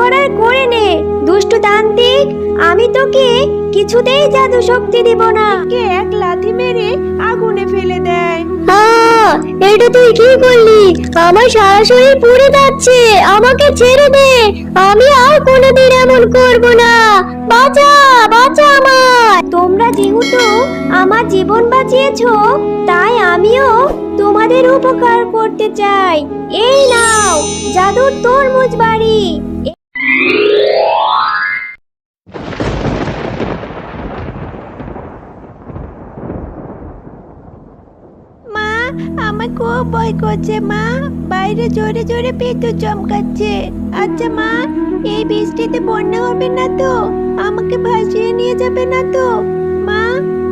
করার করে নে। দুষ্টু তান্ত্রিক আমি তোকে কিছুতেই জাদু শক্তি দিব না। কে এক লাথি মেরে আগুনে ফেলে দেয়? এটা তুই কি করলি আমার সারা শরীর পুড়ে যাচ্ছে। আমাকে ছেড়ে দে। আমি আর কোনোদিন এমন করব না। বাঁচা বাঁচা আমার। তোমরা যেহেতু আমার জীবন বাঁচিয়েছো তাই আমিও তোমাদের উপকার করতে চাই। এই নাও জাদুর তরমুজ বাড়ি। আমার খুব ভয় করছে, মা। বাইরে জোরে জোরে বিদ্যুৎ চমকাচ্ছে। আচ্ছা মা, এই বৃষ্টিতে বন্যা হবে না তো? আমাকে ভাসিয়ে নিয়ে যাবে না তো? মা,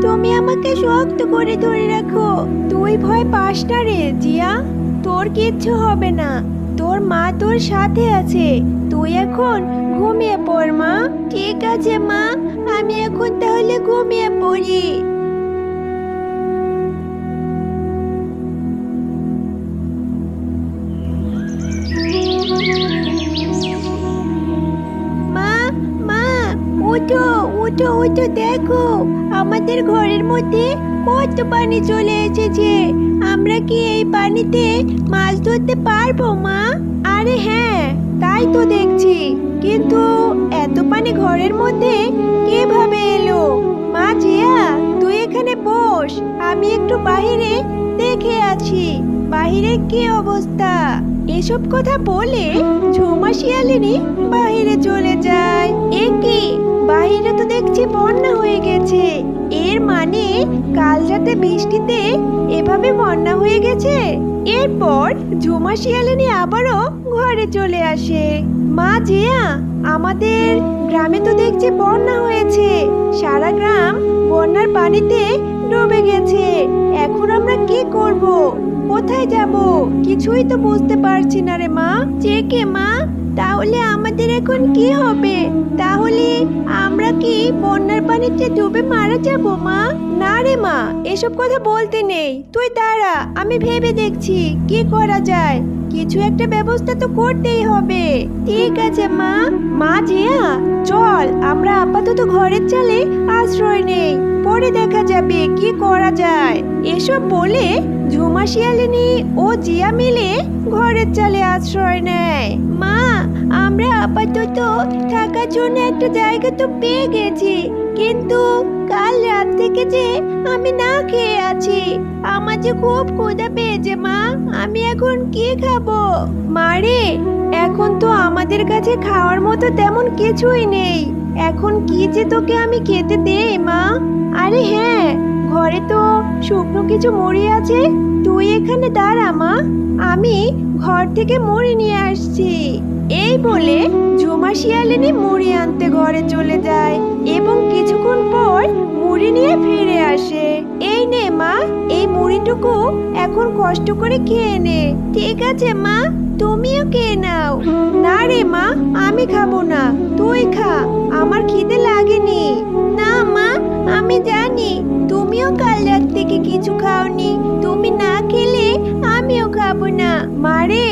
তুমি আমাকে শক্ত করে ধরে রাখো। তুই ভয় পাস না রে, জিয়া। তোর কিচ্ছু হবে না। তোর মা তোর সাথে আছে। তুই এখন ঘুমিয়ে পড়, মা। ঠিক আছে, মা। আমি এখন তাহলে ঘুমিয়ে পড়ি। উঠো উঠো উঠো দেখো, আমাদের ঘরের মধ্যে কত পানি চলে এসেছে। আমরা কি এই পানিতে মাছ ধরতে পারব, মা? আরে হ্যাঁ তাই তো দেখছি। কিন্তু এত পানি ঘরের মধ্যে কীভাবে এলো? মা জিয়া, তুই এখানে বস, আমি একটু বাইরে দেখে আছি। বাহিরে কি অবস্থা? এসব কথা বলে ঝুমা শিয়ালিনী বাহিরে চলে যায়। এ কি? বাহিরে তো দেখছি বন্যা হয়ে গেছে। এর মানে কাল রাতে বৃষ্টিতে এভাবে বন্যা হয়ে গেছে, এরপর ঝুমা শিয়ালিনী আবারও ঘরে চলে আসে। মা জিয়া, আমাদের গ্রামে তো দেখছি বন্যা হয়েছে। সারা গ্রাম বন্যার পানিতে ডুবে গেছে এখন আমরা কি করব? কোথায় যাব? কিছুই তো বুঝতে পারছি না রে মা। যে কে মা? তাহলে আমাদের এখন কি হবে? তাহলে আমরা কি বন্যার পানিতে ডুবে মারা যাব, মা? না রে মা, এসব কথা বলতে নেই। তুই দাঁড়া, আমি ভেবে দেখছি, কি করা যায়? কিছু একটা ব্যবস্থা তো করতেই হবে। ঠিক আছে, মা। মা জিয়া, চল, আমরা আপাতত ঘরের চালে আশ্রয় নেই। পরে দেখা যাবে কি করা যায়। এসব বলে ঝুমা শিয়ালিনী ও জিয়া মিলে ঘরের চালে আশ্রয় নেয়। মা, আমরা আপাতত থাকার জন্য একটা জায়গা তো পেয়ে গেছি। কিন্তু কাল রাত থেকে যে আমি না খেয়ে আছি। আমার যে খুব ক্ষুধা পেয়েছে, মা। আমি এখন কি খাব? মারে, এখন তো আমাদের কাছে খাওয়ার মতো তেমন কিছুই নেই। এখন কি যে তোকে আমি খেতে দেই, মা? আরে হ্যাঁ ঘরে তো শুকনো কিছু মুড়ি আছে। তুই এখানে দাঁড়া, মা। আমি ঘর থেকে মুড়ি নিয়ে আসছি। এই বলে ঝুমা শিয়ালিনী মুড়ি আনতে ঘরে চলে যায় এবং কিছুক্ষণ পর মুড়ি নিয়ে ফিরে আসে। নে, মা। এই মুড়িটুকু এখন কষ্ট করে খেয়ে নে। ঠিক আছে, মা। তুমিও খেয়ে নাও। না রে, মা, আমি খাব না। তুই খা। আমার খিদে লাগেনি। না, মা, আমি জানি। তুমিও কাল রাত থেকে কিছু খাওনি। তুমি না খেলে আমিও খাব না। মারে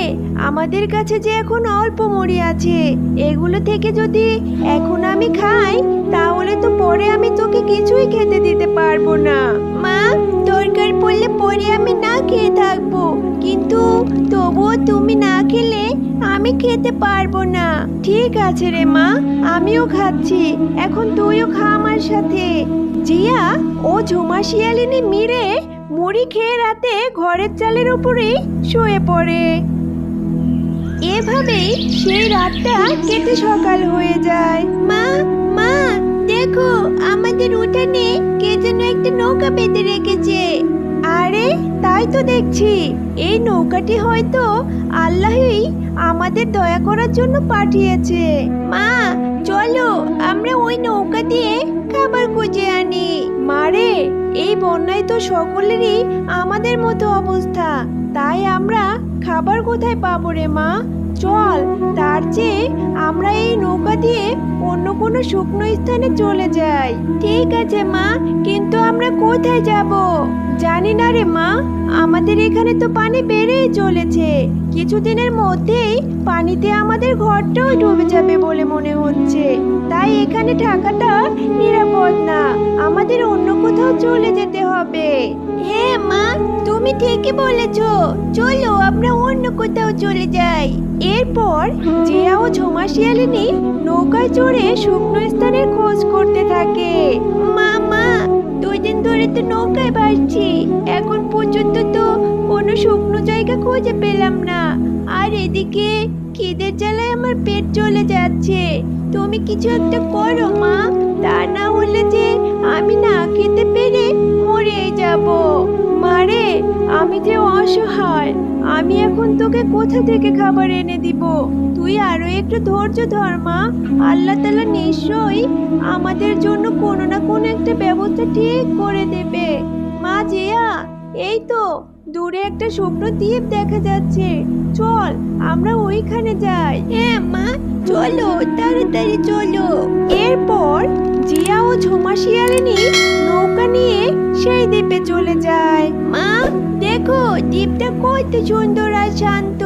আমাদের কাছে যে এখন অল্প মুড়ি আছে, এগুলো থেকে যদি এখন আমি খাই, তাহলে তো পরে আমি তোকে কিছুই খেতে দিতে পারব না। মা পরে আমি না খেয়ে থাকব। কিন্তু তবুও তুমি না খেলে আমি খেতে পারব না। ঠিক আছে রে মা, আমিও খাচ্ছি। এখন তুইও খা আমার সাথে। জিয়া, ও ঝুমা শিয়ালিনী মিলে মুড়ি খেয়ে রাতে ঘরের চালের উপরেই শুয়ে পড়ে। এভাবেই সেই রাতটা কেটে সকাল হয়ে যায়। মা মা, দেখো, আমাদের উঠানে কে যেন একটা নৌকা বেঁধে রেখেছে। তাই তো দেখছি। এই নৌকাটি হয়তো আল্লাহই আমাদের দয়া করার জন্য পাঠিয়েছে। মা, চলো, আমরা ওই নৌকা দিয়ে খাবার খুঁজে আনি। মারে এই বন্যায় তো সকলেরই আমাদের মতো অবস্থা। তাই আমরা খাবার কোথায় পাবো রে মা? চল, তার চেয়ে আমরা এই নৌকা দিয়ে অন্য কোনো শুকনো স্থানে চলে যাই। ঠিক আছে, মা, কিন্তু আমরা কোথায় যাব? জানি না রে মা, আমাদের এখানে তো পানি বেড়েই চলেছে। কিছুদিনের মধ্যেই পানিতে আমাদের ঘরটাও ডুবে যাবে বলে মনে হচ্ছে। তাই এখানে থাকাটা নিরাপদ না। আমাদের অন্য কোথাও চলে যেতে হবে। হ্যাঁ মা, তুমি ঠিকই বলেছ। চলো, আমরা অন্য কোথাও চলে যাই। এরপর জিয়া ও ঝুমা শিয়ালিনী নৌকায় চড়ে শুকনো স্থানের খোঁজ করতে থাকে। মা মা, দুই দিন ধরে তো নৌকায় ভাসছি। এখন পর্যন্ত তো কোনো শুকনো জায়গা খুঁজে পেলাম না। আর এদিকে খিদের জ্বালায় আমার পেট চলে যাচ্ছে। তুমি কিছু একটা করো, মা। তা না হলে যে আমি না খেতে পেরে মরে যাব। মারে আমি যে অসহায়। আমি এখন তোকে কোথা থেকে খাবার এনে দিব? তুই আরও একটু ধৈর্য ধর, মা। আল্লাহ তালা নিশ্চয়ই আমাদের জন্য কোনো না কোনো একটা ব্যবস্থা ঠিক করে দেবে। মা জিয়া, এই তো। দূরে একটা শুকনো দ্বীপ দেখা যাচ্ছে। চল আমরা ওইখানে যাই। হ্যাঁ মা চলো তাড়াতাড়ি চলো। এরপর জিয়া ও ঝুমা শিয়ালিনী নৌকা নিয়ে সেই দ্বীপে চলে যায়। মা দেখো দ্বীপটা কত সুন্দর আর শান্ত।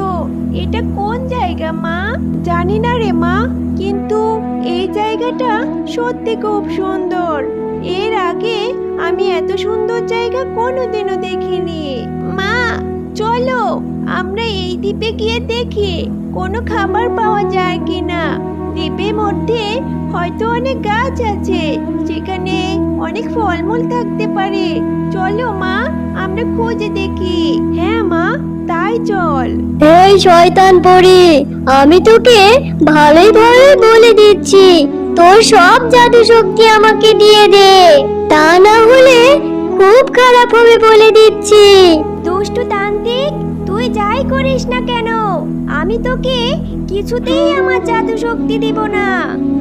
এটা কোন জায়গা মা? জানি না রে মা কিন্তু এই জায়গাটা সত্যি খুব সুন্দর। এর আগে আমি এত সুন্দর জায়গা কোনোদিনও দেখিনি। চলো আমরা এই দ্বীপে গিয়ে দেখি কোনো খাবার পাওয়া যায় কিনা। দ্বীপের মধ্যে হয়তো অনেক গাছ আছে, সেখানে অনেক ফলমূল থাকতে পারে। চলো মা, আমরা খুঁজে দেখি। হ্যাঁ মা, তাই চল। এই শয়তান পরি, আমি তোকে ভালোই ভালোই বলে দিচ্ছি। তোর সব জাদু শক্তি আমাকে দিয়ে দে। তা না হলে খুব খারাপ হবে বলে দিচ্ছি। দুষ্টু তান্ত্রিক তুই যাই করিস না কেন? আমি তোকে কিছুতেই আমার জাদু শক্তি দিব না।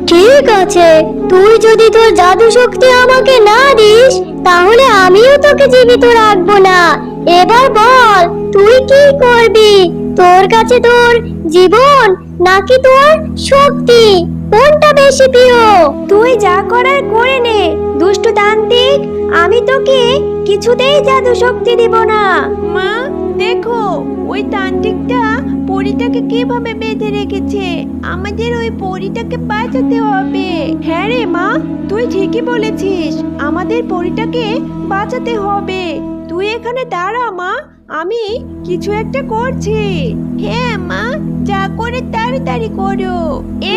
ঠিক আছে তুই যদি তোর জাদু শক্তি আমাকে না দিস তাহলে আমিও তোকে জীবিত রাখব না। এবার বল তুই কি করবি? তোর কাছে তোর জীবন নাকি তোর শক্তি? কোনটা বেশি প্রিয়? তুই যা করার করে কিছুতেই জাদু শক্তি দিব না। মা, দেখো, ওই তান্ত্রিকটা পরীটাকে কীভাবে বেঁধে রেখেছে? আমাদের ওই পরীটাকে বাঁচাতে হবে। হ্যাঁ রে মা, তুই ঠিকই বলেছিস। আমাদের পরীটাকে বাঁচাতে হবে। তুই এখানে দাঁড়া মা। আমি কিছু একটা করছি। হ্যাঁ মা যা করে তাড়াতাড়ি করো।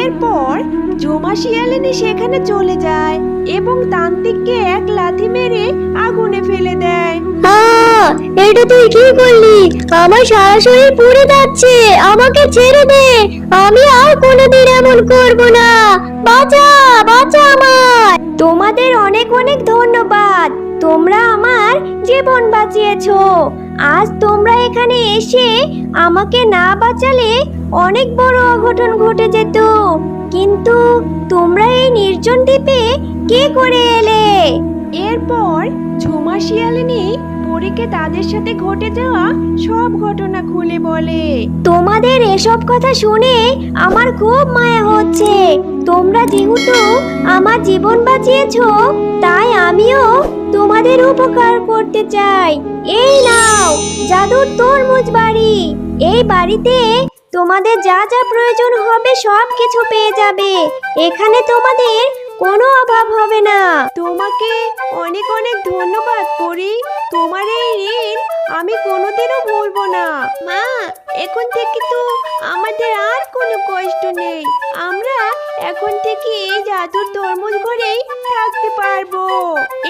এরপর জমা শিয়ালিনী সেখানে চলে যায় এবং তান্ত্রিককে এক লাথি মেরে আগুনে ফেলে দেয়। এটা তুই কি করলি? আমার সারা শরীর পুড়ে যাচ্ছে আমাকে ছেড়ে দে। আমি আর কোনোদিন এমন করব না। বাঁচা বাঁচা আমার তোমাদের অনেক অনেক ধন্যবাদ। তোমরা আমার জীবন বাঁচিয়েছো। আজ তোমরা এখানে এসে আমাকে না বাঁচালে অনেক বড় অঘটন ঘটে যেত। কিন্তু তোমরা এই নির্জন দ্বীপে কে করে এলে? এরপর ঝুমা শিয়ালিনী পরীকে তাদের সাথে ঘটে যাওয়া সব ঘটনা খুলে বলে। তোমাদের এসব কথা শুনে আমার খুব মায়া হচ্ছে। তোমরা যেহেতু আমার জীবন বাঁচিয়েছ, তাই আমিও তোমাদের উপকার করতে চাই। এই নাও, জাদুর তরমুজ বাড়ি। এই বাড়িতে তোমাদের যা যা প্রয়োজন হবে সব কিছু পেয়ে যাবে। এখানে তোমাদের কোনো অভাব হবে না। তোমাকে অনেক অনেক ধন্যবাদ, পরি। তোমার এই ঋণ আমি কোনোদিনও ভুলবো না। মা, এখন থেকে তো আমাদের আর কোনো কষ্ট নেই। আমরা এখন থেকে এই জাদুর তরমুজ ঘরেই থাকতে পারব।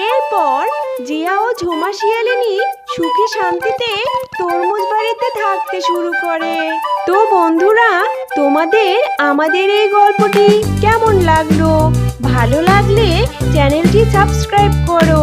এরপর জিয়া ও ঝুমা শিয়ালিনী সুখে শান্তিতে তরমুজ বাড়িতে থাকতে শুরু করে। তো বন্ধুরা, তোমাদের আমাদের এই গল্পটি কেমন লাগল? ভালো লাগলে চ্যানেলটি সাবস্ক্রাইব করো।